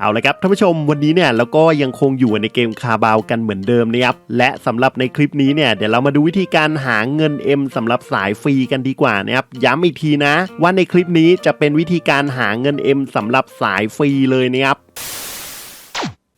เอาละครับท่านผู้ชมวันนี้เนี่ยเราก็ยังคงอยู่ในเกมคาบาวกันเหมือนเดิมนะครับและสำหรับในคลิปนี้เนี่ยเดี๋ยวเรามาดูวิธีการหาเงิน M สำหรับสายฟรีกันดีกว่านะครับย้ำอีกทีนะ ว่าในคลิปนี้จะเป็นวิธีการหาเงิน M สำหรับสายฟรีเลยนะครับ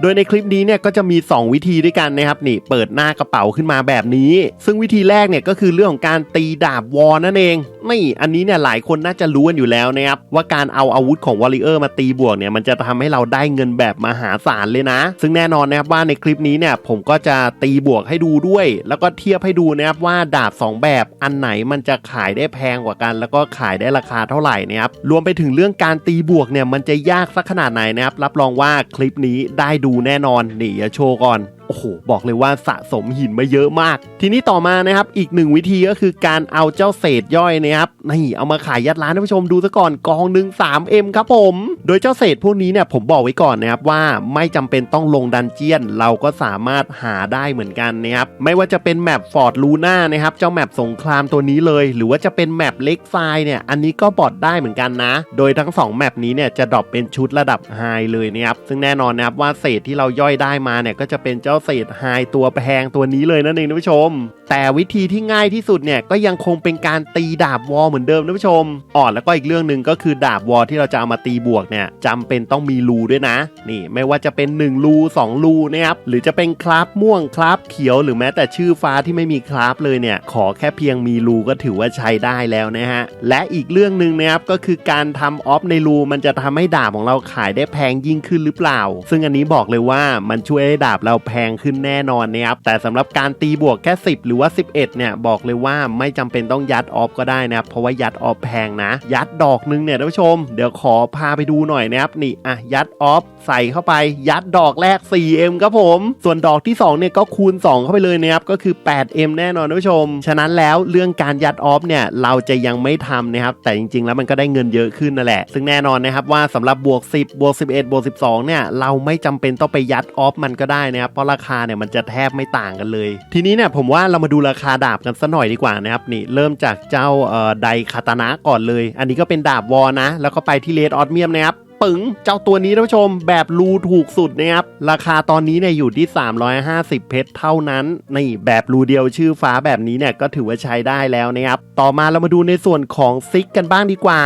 โดยในคลิปนี้เนี่ยก็จะมี 2 วิธีด้วยกันนะครับนี่เปิดหน้ากระเป๋าขึ้นมาแบบนี้ ซึ่งวิธีแรกเนี่ยก็คือเรื่องของการตีดาบวอลนั่นเองนี่อันนี้เนี่ยหลายคนน่าจะรู้กันอยู่แล้วนะครับว่าการเอาอาวุธของวอลเลเยอร์มาตีบวกเนี่ยมันจะทำให้เราได้เงินแบบมหาศาลเลยนะ ซึ่งแน่นอนนะครับว่าในคลิปนี้เนี่ยผมก็จะตีบวกให้ดูด้วย แล้วก็เทียบให้ดูนะครับว่าดาบ 2 แบบอันไหนมันจะขายได้แพงกว่ากัน แล้วก็ขายได้ราคาเท่าไหร่นะครับรวมไปถึงเรื่องการตีบวกเนี่ยมันจะยากสักขนาดไหนนะครับรับรองว่าคลิปนี้ได้ดูแน่นอนนี่อย่าโชว์ก่อน อ้โหบอกเลยว่าสะสมหินมาเยอะมาก ทีนี้ต่อมานะครับอีกหนึ่งวิธีก็คือการเอาเจ้าเศษย่อยนะครับนี่เอามาขายยัดร้านท่านผู้ชมดูซะก่อนกองหนึ่ง 3M ครับผม โดยเจ้าเศษพวกนี้เนี่ยผมบอกไว้ก่อนนะครับว่าไม่จำเป็นต้องลงดันเจียน เราก็สามารถหาได้เหมือนกันนะครับไม่ว่าจะเป็นแมปฟอร์ดลูน่านะครับเจ้าแมปสงครามตัวนี้เลย หรือว่าจะเป็นแมปเล็กไฟเนี่ยอันนี้ก็บอดได้เหมือนกันนะ โดยทั้ง 2 แมปนี้เนี่ยจะดรอปเป็นชุดระดับไฮเลยนะครับซึ่งแน่นอนนะครับว่าเศษที่เราย่อยได้มาเนี่ยก็จะเป็นเจ้าเศษไฮตัวแพงตัวนี้เลยนั่นเองท่านผู้ชม แต่วิธีที่ง่ายที่สุดเนี่ยก็ยังคงเป็นการตีดาบวอลเหมือนเดิมท่านผู้ชมอ่อนแล้วก็อีกเรื่องหนึ่งก็คือดาบวอลที่เราจะเอามาตีบวกเนี่ยจำเป็นต้องมีรูด้วยนะ นี่ไม่ว่าจะเป็น1รู2รูนะครับหรือจะเป็นคราฟม่วงคราฟเขียวหรือแม้แต่ชื่อฟ้าที่ไม่มีคราฟเลยเนี่ยขอแค่เพียงมีรูก็ถือว่าใช้ได้แล้วนะฮะและอีกเรื่องหนึ่งนะครับก็คือการทำออฟในรูมันจะทำให้ดาบของเราขายได้แพงยิ่งขึ้นหรือเปล่า ซึ่งอันนี้บอกเลยว่ามันช่วยให้ดาบเราแพงขึ้นแน่นอนนะครับแต่สำหรับการตีบวกแค่ 10 หรือว่า 11 เนี่ยบอกเลยว่าไม่จำเป็นต้องยัดออฟก็ได้นะครับเพราะว่ายัดออฟแพงนะ ยัดดอกนึงเนี่ยท่านผู้ชม เดี๋ยวขอพาไปดูหน่อยนะครับนี่อะยัดออฟใส่เข้าไปยัดดอกแรก 4M ครับผม ส่วนดอกที่2เนี่ยก็คูณ 2 เข้าไปเลยนะครับก็คือ 8M แน่นอนท่านผู้ชม ฉะนั้นแล้วเรื่องการยัดออฟเนี่ยเราจะยังไม่ทำนะครับแต่จริง ๆ แล้วมันก็ได้เงินเยอะขึ้นนั่นแหละ ซึ่งแน่นอนนะครับว่าสำหรับบวก 10 บวก 11 บวก 12 เนี่ยเราไม่จำเป็นต้องไปยัดออฟมันก็ได้นะครับเพราะราคาเนี่ยมันจะแทบไม่ต่างกันเลย ทีนี้เนี่ยผมว่าเรามาดูราคาดาบกันสัหน่อยดีกว่านะครับนี่เริ่มจากเจ้าไดคาตานะก่อนเลย อันนี้ก็เป็นดาบวอนะ แล้วก็ไปที่เลดออสเมียมนะครับ ปึ๋งเจ้าตัวนี้ท่านผู้ชมแบบรูถูกสุดนะครับ ราคาตอนนี้เนี่ยอยู่ที่ 350 เพชรเท่านั้นนี่แบบรูเดียวชื่อฟ้าแบบนี้เนี่ยก็ถือว่าใช้ได้แล้วนะครับ ต่อมาเรามาดูในส่วนของซิกกันบ้างดีกว่า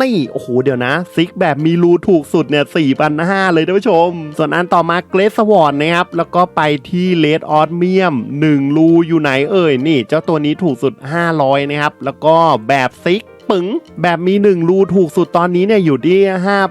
นี่โอ้โหเดี๋ยวนะซิกแบบมีรูถูกสุดเนี่ย4,500เลยท่านผู้ชม ส่วนอันต่อมาเกรสวอร์ดนะครับ แล้วก็ไปที่เลดออสเมียม1รูอยู่ไหนเอ่ยนี่ เจ้าตัวนี้ถูกสุด 500 นะครับ แล้วก็แบบซิก ปึ๋งแบบมี 1 รูถูกสุดตอนนี้เนี่ยอยู่ที่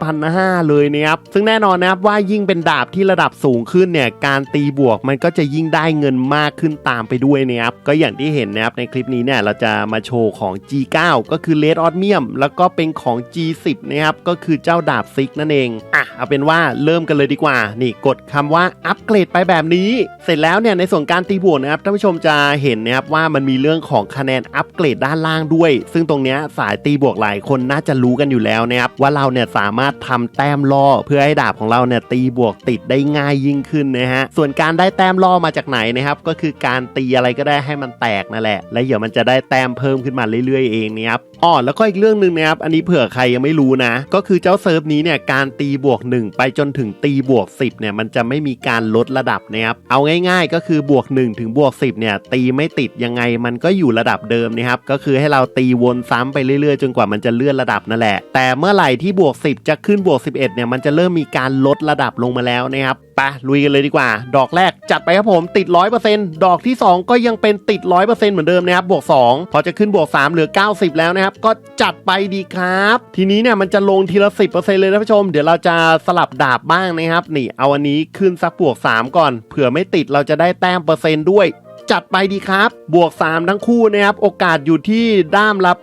5,500เลยนะครับ ซึ่งแน่นอนนะครับว่ายิ่งเป็นดาบที่ระดับสูงขึ้นเนี่ยการตีบวกมันก็จะยิ่งได้เงินมากขึ้นตามไปด้วยนะครับก็อย่างที่เห็นนะครับในคลิปนี้เนี่ยเราจะมาโชว์ของ G9 ก็คือ Red o d m i u m แล้วก็เป็นของ G10 นะครับก็คือเจ้าดาบซิกนั่นเองอะเอาเป็นว่าเริ่มกันเลยดีกว่า นี่กดคำว่าอัปเกรดไปแบบนี้ เสร็จแล้วเนี่ยในส่วนการตีบวกนะครับท่านผู้ชมจะเห็นนะครับว่ามันมีเรื่องของคะแนนอัปเกรดด้านล่างด้วย ซึ่งตรงเนี้ยสายตีบวกหลายคนน่าจะรู้กันอยู่แล้วนะครับว่าเราเนี่ยสามารถทำแต้มล่อ เพื่อให้ดาบของเราเนี่ยตีบวกติดได้ง่ายยิ่งขึ้นนะฮะส่วนการได้แต้มล่อมาจากไหนนะครับก็คือการตีอะไรก็ได้ให้มันแตกนั่นแหละ และเดี๋ยวมันจะได้แต้มเพิ่มขึ้นมาเรื่อยๆเองนะครับอ๋อแล้วก็อีกเรื่องหนึ่งนะครับอันนี้เผื่อใครยังไม่รู้นะ ก็คือเจ้าเซิร์ฟนี้เนี่ยการตีบวก 1 ไปจนถึงตีบวก 10เนี่ยมันจะไม่มีการลดระดับนะครับเอาง่ายๆ ก็คือบวก 1 ถึงบวก 10เนี่ยตีไม่ติดยังไงมันก็อยู่ระดับเดิมนะครับก็คือให้เราตีวนซ้ำไปเรื่อยๆ จนกว่ามันจะเลื่อนระดับนั่นแหละ แต่เมื่อไหร่ที่บวก 10 จะขึ้นบวก 11เนี่ยมันจะเริ่มมีการลดระดับลงมาแล้วนะครับไปลุยกันเลยดีกว่า ดอกแรกจัดไปครับผมติด 100%ดอกที่ 2 ก็ยังเป็นติด 100%เหมือนเดิมนะครับบวก 2 พอจะขึ้นบวก 3 เหลือ 90 แล้วนะครับ ก็จัดไปดีครับ ทีนี้เนี่ยมันจะลงทีละ 10%เลยนะผู้ชม เดี๋ยวเราจะสลับดาบบ้างนะครับ นี่เอาอันนี้ขึ้นสักบวก 3 ก่อนเผื่อไม่ติดเราจะได้แต้มเปอร์เซ็นต์ด้วย จัดไปดีครับ บวก 3 ทั้งคู่นะครับ โอกาสอยู่ที่ด้ามละ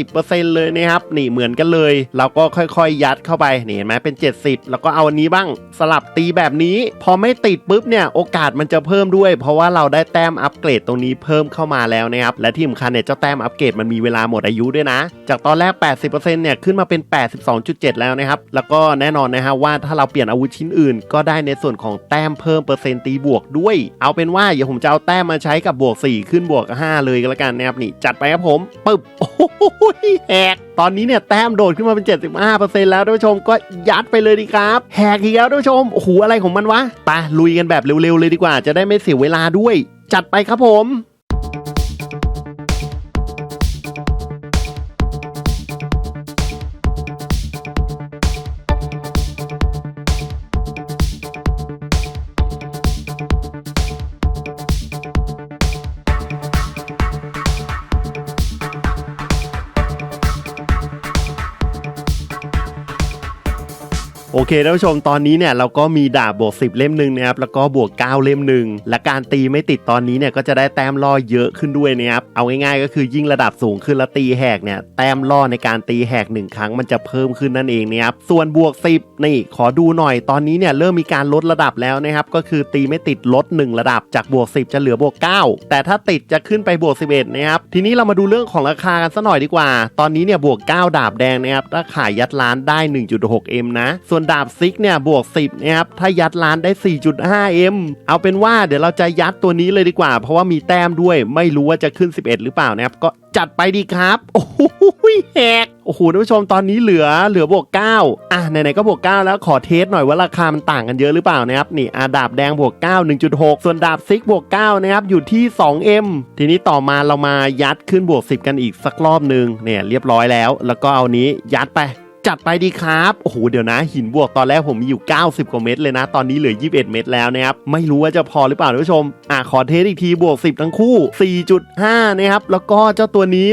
80%เลยนะครับ นี่เหมือนกันเลย เราก็ค่อยๆ ยัดเข้าไป นี่เห็นไหมเป็น 70 แล้วก็เอาอันนี้บ้าง สลับตีแบบนี้ พอไม่ติดปุ๊บเนี่ย โอกาสมันจะเพิ่มด้วย เพราะว่าเราได้แต้มอัปเกรดตรงนี้เพิ่มเข้ามาแล้วนะครับ และที่สำคัญเนี่ย เจ้าแต้มอัปเกรดมันมีเวลาหมดอายุด้วยนะ จากตอนแรก 80%เนี่ย ขึ้นมาเป็น 82.7 แล้วนะครับ แล้วก็แน่นอนนะฮะว่าถ้าเราเปลี่ยนอาวุธชิ้นอื่น ก็ได้ในส่วนของแต้มเพิ่มเปอร์เซ็นต์ตีบวกด้วย เอาเป็นว่าเดี๋ยวผมจะเอาแต้มมาใช้กับบวก 4 ขึ้นบวก 5 เลยก็แล้วกันนะครับนี่จัดไปครับผมปึ๊บโอ้โหแหกตอนนี้เนี่ยแต้มโดดขึ้นมาเป็น 75%แล้วท่านผู้ชมก็ยัดไปเลยดีครับแหกอีกแล้วท่านผู้ชมโอ้โหอะไรของมันวะไปลุยกันแบบเร็วๆเลยดีกว่า จะได้ไม่เสียเวลาด้วย จัดไปครับผม เคท่านผู้ชมตอนนี้เนี่ยเราก็มีดาบบวก 10 เล่มหนึ่งนะครับแล้วก็บวก 9 เล่มหนึ่งและการตีไม่ติดตอนนี้เนี่ยก็จะได้แต้มล่อเยอะขึ้นด้วยนะครับเอาง่ายๆ ก็คือยิ่งระดับสูงขึ้นแล้วตีแหกเนี่ยแต้มล่อในการตีแหกหนึ่งครั้งมันจะเพิ่มขึ้นนั่นเองนะครับส่วนบวก 10 นี่ขอดูหน่อยตอนนี้เนี่ยเริ่มมีการลดระดับแล้วนะครับก็คือตีไม่ติดลด 1 ระดับจากบวก 10 จะเหลือบวก 9 แต่ถ้าติดจะขึ้นไปบวก 11นะครับทีนี้เรามาดูเรื่องของราคากันสักหน่อยดีกว่า ตอนนี้เนี่ยบวก 9 ดาบแดงนะครับถ้าขายยัดร้านได้ 1.6M นะส่วนดาาบซิกเนี่ยบวก 10นะครับถ้ายัดร้านได้ 4.5M เอาเป็นว่าเดี๋ยวเราจะยัดตัวนี้เลยดีกว่า เพราะว่ามีแต้มด้วยไม่รู้ว่าจะขึ้น 11 หรือเปล่านะครับ ก็จัดไปดีครับ โอ้โหแหกโอ้โหท่านผู้ชมตอนนี้เหลือเหลือบวก 9 อะไหนๆก็บวก 9 แล้วขอเทสหน่อยว่าราคามันต่างกันเยอะหรือเปล่านะครับนี่อะดาบแดงบวก 9 1.6 ส่วนดาบซิกบวก 9 นะครับ อยู่ที่ 2M ทีนี้ต่อมาเรามายัดขึ้นบวก 10 กันอีกสักรอบหนึ่งเนี่ยเรียบร้อยแล้ว แล้วก็เอานี้ยัดไป จัดไปดีครับโอ้โหเดี๋ยวนะ หินบวกตอนแรกผมมีอยู่ 90 กว่าเม็ดเลยนะ ตอนนี้เหลือ 21 เม็ดแล้วนะครับ ไม่รู้ว่าจะพอหรือเปล่าท่านผู้ชม อะ ขอเทสอีกทีบวก 10 ทั้งคู่ 4.5 นะครับ แล้วก็เจ้าตัวนี้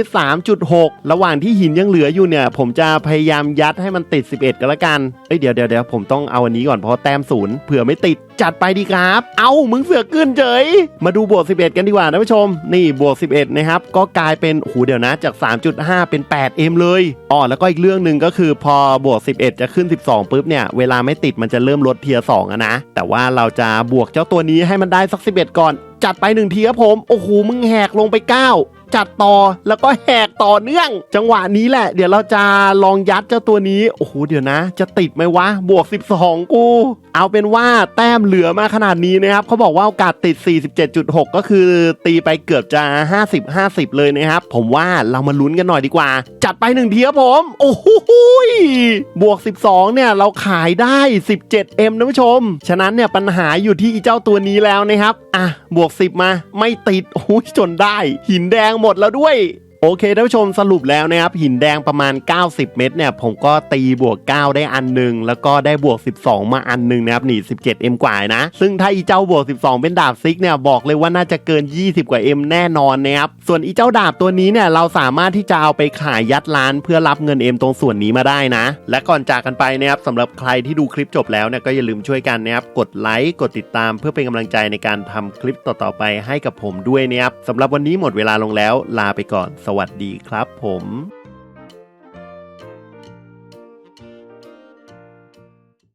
3.6 ระหว่างที่หินยังเหลืออยู่เนี่ย ผมจะพยายามยัดให้มันติด 11 ก็แล้วกันเอ้ยเดี๋ยวเดี๋ยวเดี๋ยวผมต้องเอาอันนี้ก่อนเพราะแต้มศูนย์เผื่อไม่ติด จัดไปดีครับ เอามึงเสือกขึ้นเฉย มาดูบวก 11 กันดีกว่าท่านผู้ชม นี่บวก 11 นะครับ ก็กลายเป็นโอ้โหเดี๋ยวนะ จาก 3.5 เป็น 8M เลยอ๋อแล้วก็อีกเรื่องหนึ่งก็คือพอบวก 11 จะขึ้น 12ปุ๊บเนี่ย เวลาไม่ติดมันจะเริ่มลดเทียร์2อะนะ แต่ว่าเราจะบวกเจ้าตัวนี้ให้มันได้สัก 11 ก่อนจัดไปหนึ่งทีครับผม โอ้โห มึงแหกลงไป 9 จัดต่อแล้วก็แหกต่อเนื่อง จังหวะนี้แหละ เดี๋ยวเราจะลองยัดเจ้าตัวนี้ โอ้โหเดี๋ยวนะ จะติดไหมวะ บวก 12 กู เอาเป็นว่าแต้มเหลือมาขนาดนี้นะครับเขาบอกว่าโอกาสติด 47.6 ก็คือตีไปเกือบจะ 50 50 เลยนะครับ ผมว่าเรามาลุ้นกันหน่อยดีกว่า จัดไปหนึ่งทีครับผม โอ้โหบวก 12 เนี่ยเราขายได้ 17M นะผู้ชม ฉะนั้นเนี่ยปัญหาอยู่ที่เจ้าตัวนี้แล้วนะครับ อะ บวก 10 มา ไม่ติดโอ้ยจนได้ หินแดงหมดแล้วด้วย โอเคท่านผู้ชมสรุปแล้วนะครับ หินแดงประมาณ 90 เม็ดเนี่ย ผมก็ตีบวก 9 ได้อันหนึ่งแล้วก็ได้บวก 12 มาอันหนึ่งนะครับหนี 17M กว่านะ ซึ่งถ้าอีเจ้าบวก 12 เป็นดาบซิกเนี่ย บอกเลยว่าน่าจะเกิน 20 กว่า M แน่นอนนะครับ ส่วนอีเจ้าดาบตัวนี้เนี่ย เราสามารถที่จะเอาไปขายยัดร้านเพื่อรับเงิน M ตรงส่วนนี้มาได้นะ และก่อนจากกันไปนะครับสำหรับใครที่ดูคลิปจบแล้วเนี่ยก็อย่าลืมช่วยกันนะครับกดไลค์กดติดตามเพื่อเป็นกำลังใจในการทำคลิปต่อๆไปให้กับผมด้วยนะครับสำหรับวันนี้หมดเวลาลงแล้วลาไปก่อนสวัสดีครับผม